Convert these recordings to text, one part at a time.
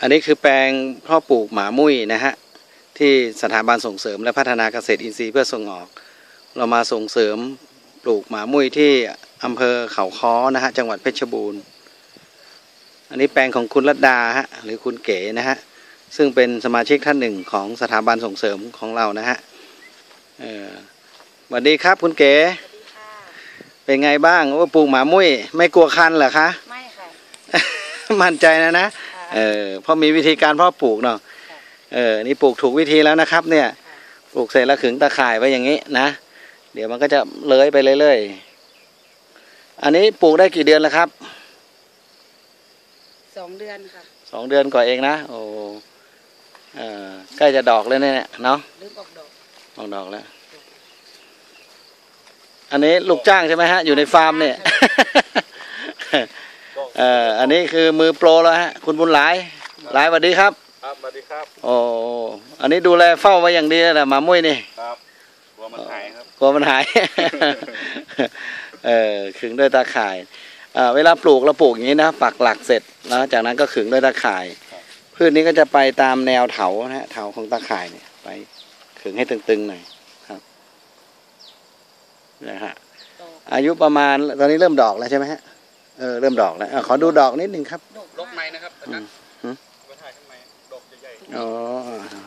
อันนี้คือแปลงเพ่อปลูกหมามุ้ยนะฮะที่สถาบันส่งเสริมและพัฒนาเกษตรอินทรีย์เพื่อส่งออก เรามาส่งเสริมปลูกหมามุ้ยที่อำเภอเขาค้อนะฮะจังหวัดเพชรบูรณ์ อันนี้แปลงของคุณรัตดาฮะหรือคุณเก๋นะฮะซึ่งเป็นสมาชิกท่านหนึ่งของสถาบันส่งเสริมของเรานะฮะเออสวัสดีครับคุณเก๋สวัสดีค่ะเป็นไงบ้างว่าปลูกหมามุ้ยไม่กลัวคันเหรอคะไม่ค่ะมั่นใจนะนะค่ะ เออเพราะมีวิธีการเพาะปลูกเนาะค่ะเออนี่ปลูกถูกวิธีแล้วนะครับ เนี่ย ปลูกเสร็จแล้วขึงตะข่ายไว้อย่างนี้นะเดี๋ยวมันก็จะเลื้อยไปเรื่อยๆอันนี้ปลูกได้กี่เดือนแล้วครับสองเดือนค่ะสองเดือนกว่าเองนะโอ้เออใกล้จะดอกแล้วเนี่ยเนาะลืมออกดอกออกดอกแล้ว อันนี้ลูกจ้างใช่ไหมฮะ อยู่ในฟาร์มเนี่ย เอออันนี้คือมือโปรแล้วฮะคุณบุญหลายหลายสวัสดีครับครับสวัสดีครับโอ้อันนี้ดูแลเฝ้าไว้อย่างดีเลยนะหมามุ้ยนี่ครับกลัวมันหายครับกลัวมันหายเออขึงด้วยตาข่ายเอ่อเวลาปลูกเราปลูกอย่างนี้นะปักหลักเสร็จแล้วจากนั้นก็ขึงด้วยตาข่าย พืชนี้ก็จะไปตามแนวเถานะฮะเถาของตาข่ายเนี่ย ไปขึงให้ตึงๆหน่อยครับนะฮะดอกอายุประมาณตอนนี้เริ่มดอกแล้วใช่ไหมฮะ เออเริ่มดอกแล้วอะขอดูดอกนิดนึงครับดอกลกไม้นะครับอาจารย์อืมมาถ่ายข้างในดอกใหญ่อ๋อ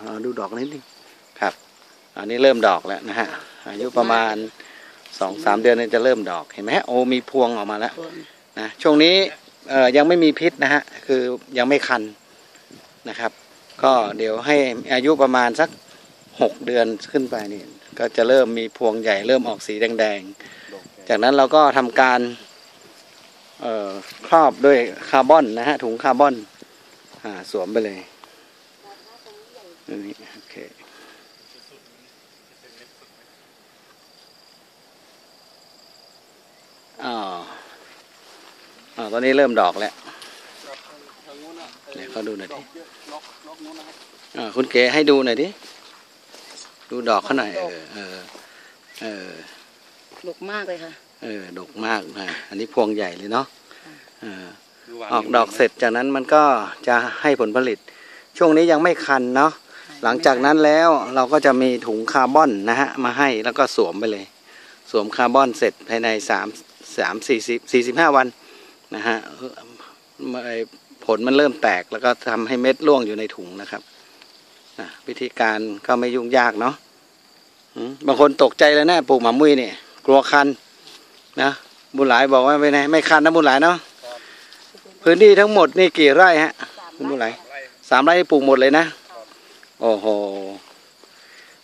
อ่าดูดอกนิดนึงครับ อันนี้เริ่มดอกแล้วนะฮะอายุประมาณสองสามเดือนเนี่ยจะเริ่มดอกเห็นไหมฮะโอ้มีพวงออกมาแล้วต้นนะช่วงนี้เอ่อยังไม่มีพิษนะฮะคือยังไม่คันนะครับ ก็เดี๋ยวให้อายุประมาณสักหกเดือนขึ้นไปนี่ก็จะเริ่มมีพวงใหญ่เริ่มออกสีแดงๆดอกใหญ่ๆจากนั้นเราก็ทำการเอ่อ ครอบด้วยคาร์บอนนะฮะถุงคาร์บอนอ่าสวมไปเลยนนี้โอเคอ๋อตอนนี้เริ่มดอกแล้วเดี๋ยวเขาดูหน่อยดิคุณเก๋ให้ดูหน่อยดิ ดูดอกเขาหน่อย เออ เออ เออดกมากเลยค่ะ เออดกมากนะอันนี้พวงใหญ่เลยเนาะเออดูวางออกดอกเสร็จจากนั้นมันก็จะให้ผลผลิต ช่วงนี้ยังไม่คันเนาะหลังจากนั้นแล้วเราก็จะมีถุงคาร์บอนนะฮะมาให้แล้วก็สวมไปเลย สวมคาร์บอนเสร็จภายในสามสามสี่สิบสี่สิบห้าวันนะฮะไอ้ผลมันเริ่มแตกแล้วก็ทำให้เม็ดร่วงอยู่ในถุงนะครับอะวิธีการก็ไม่ยุ่งยากเนาะอืมบางคนตกใจเลยนะปลูกหมามุ้ยเนี่ย กลัวคัน นะบุญหลายบอกว่าไม่ไงไม่คันนะบุญหลายเนาะพื้นที่ทั้งหมดนี่กี่ไร่ฮะสามคุณบุญหลายไล่สามไร่ปลูกหมดเลยนะโอ้โห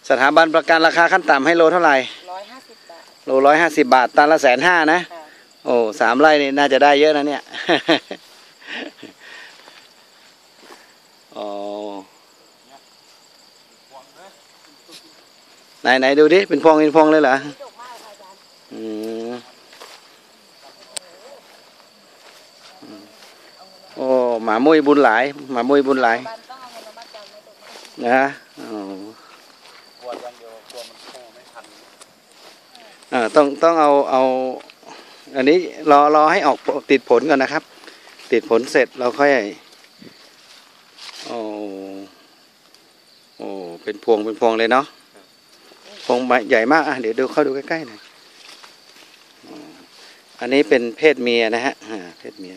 สถาบันประกันราคาขั้นต่ำให้โลเท่าไหร่ร้อยห้าสิบบาทโลร้อยห้าสิบาทตันละแสนห้านะค่ะโอ้สามไร่นี่น่าจะได้เยอะนะเนี่ยอ๋อไหนไหนดูดิเป็นพวงเป็นพวงเลยเหรอ ดกมากค่ะอาจารย์ อืมโอ้ หมามุ้ยบุญหลาย หมามุ้ยบุญหลายบ้านต้องเอาเงินมามัดจำไม่ดกมากนะอ๋อกลัวอย่างเดียวกลัวมันโตไม่ทันอ่าต้องต้องเอาเอาอันนี้รอรอให้ออกติดผลก่อนนะครับ ติดผลเสร็จเราค่อยโอ้โอ้เป็นพวงเป็นพวงเลยเนาะพวงใหญ่มากอะเดี๋ยวดูเข้าดูใกล้ๆหน่อยอ๋ออันนี้เป็นเพศเมียนะฮะอ่าเพศเมีย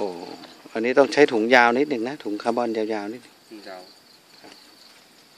อ้อันนี้ต้องใช้ถุงยาวนิดหนึ่งนะ ถุงคาร์บอนยาวๆนิดยาว